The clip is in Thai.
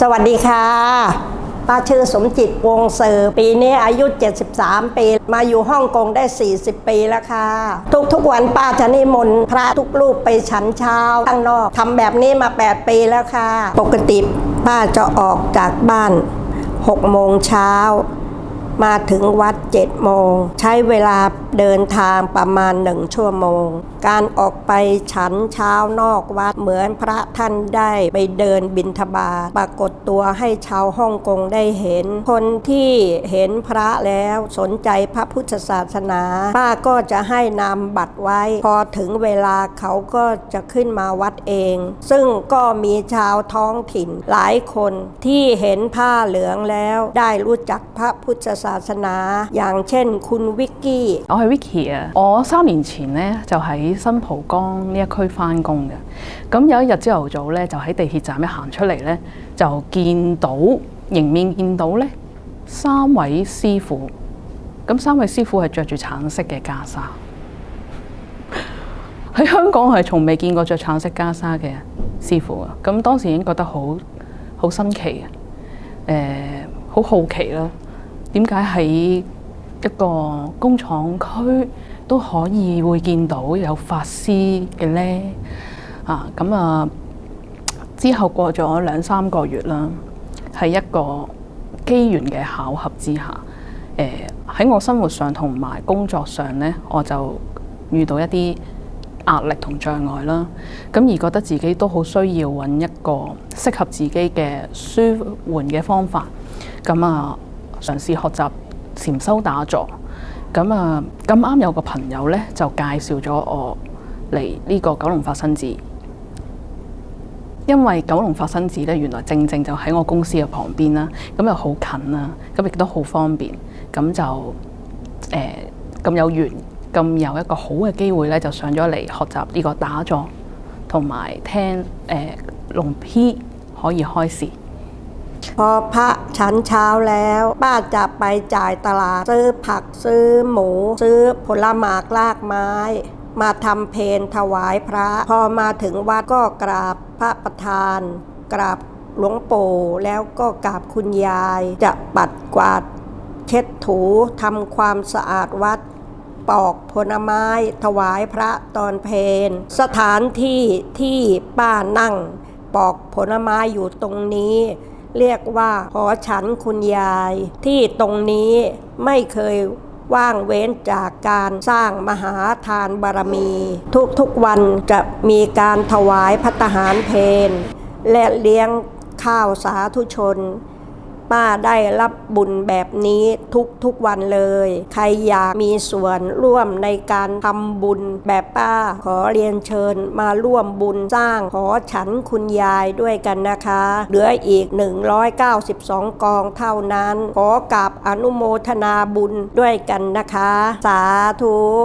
สวัสดีค่ะ ป้าชื่อสมจิตวงเซอร์ปีนี้อายุ 73 ปี มาอยู่ฮ่องกงได้ 40 ปีแล้วค่ะ ทุกๆวันป้าจะนิมนต์พระทุกรูปไปฉันเช้าข้างนอกทำแบบนี้มา 8 ปีแล้วค่ะ ปกติป้าจะออกจากบ้าน 6 โมงเช้า มาถึงวัด7โมง ใช้เวลาเดินทางประมาณหนึ่งชั่วโมง การออกไปฉันเช้านอกวัดเหมือนพระท่านได้ไปเดินบิณฑบาตปรากฏตัวให้ชาวฮ่องกงได้เห็น คนที่เห็นพระแล้วสนใจพระพุทธศาสนาป้าก็จะให้นำบัตรไว้ พอถึงเวลาเขาก็จะขึ้นมาวัดเอง ซึ่งก็มีชาวท้องถิ่นหลายคนที่เห็นผ้าเหลืองแล้วได้รู้จักพระพุทธศาสนา อย่างเช่นคุณวิกกี้ 我系 Vicky 啊！我三年前咧就喺新蒲岗呢一区翻工嘅，咁有一日朝头早咧就喺地铁站一行出嚟咧，就见到迎面见到咧三位师傅，咁三位师傅系着住橙色嘅袈裟。喺香港系从未见过着橙色袈裟嘅师傅啊！咁当时已经觉得好好新奇诶，好、好奇啦。 點解喺一個工廠區都可以會見到有法師嘅呢？啊，咁啊之後過咗兩三個月啦，喺一個機緣嘅巧合之下，誒、喺我生活上同埋工作上呢，我就遇到一啲壓力同障礙啦，咁而覺得自己都好需要揾一個適合自己嘅舒緩嘅方法，咁啊嘗試學習禪修打坐，咁啊咁啱有個朋友呢，就介紹咗我嚟呢個九龍法身寺，因為九龍法身寺呢，原來正正就喺我公司嘅旁邊啦，咁又好近啦，咁亦都好方便，咁就誒咁、有緣，咁有一個好嘅機會咧，就上咗嚟學習呢個打坐，同埋聽誒龍 P 可以開示。 พอพระฉันเช้าแล้ว ป้าจะไปจ่ายตลาด ซื้อผักซื้อหมู ซื้อผลหมากลากไม้ มาทำเพนถวายพระ พอมาถึงวัดก็กราบพระประธาน กราบหลวงปู่แล้วก็กราบคุณยาย จะปัดกวาด เช็ดถูทำความสะอาดวัดปอกผลไม้ถวายพระตอนเพนสถานที่ที่ป้านั่ง ปอกผลไม้อยู่ตรงนี้ เรียกว่า หอฉันคุณยาย ที่ตรงนี้ไม่เคยว่างเว้นจากการสร้างมหาทานบารมี ทุกๆวันจะมีการถวายพัตหารเพนและเลี้ยงข้าวสาธุชน ป้าได้รับบุญแบบนี้ทุกๆวันเลย ใครอยากมีส่วนร่วมในการทำบุญแบบป้า ขอเรียนเชิญมาร่วมบุญสร้างหอฉันคุณยายด้วยกันนะคะ เหลืออีก 192 กองเท่านั้น ขอกราบอนุโมทนาบุญด้วยกันนะคะ สาธุ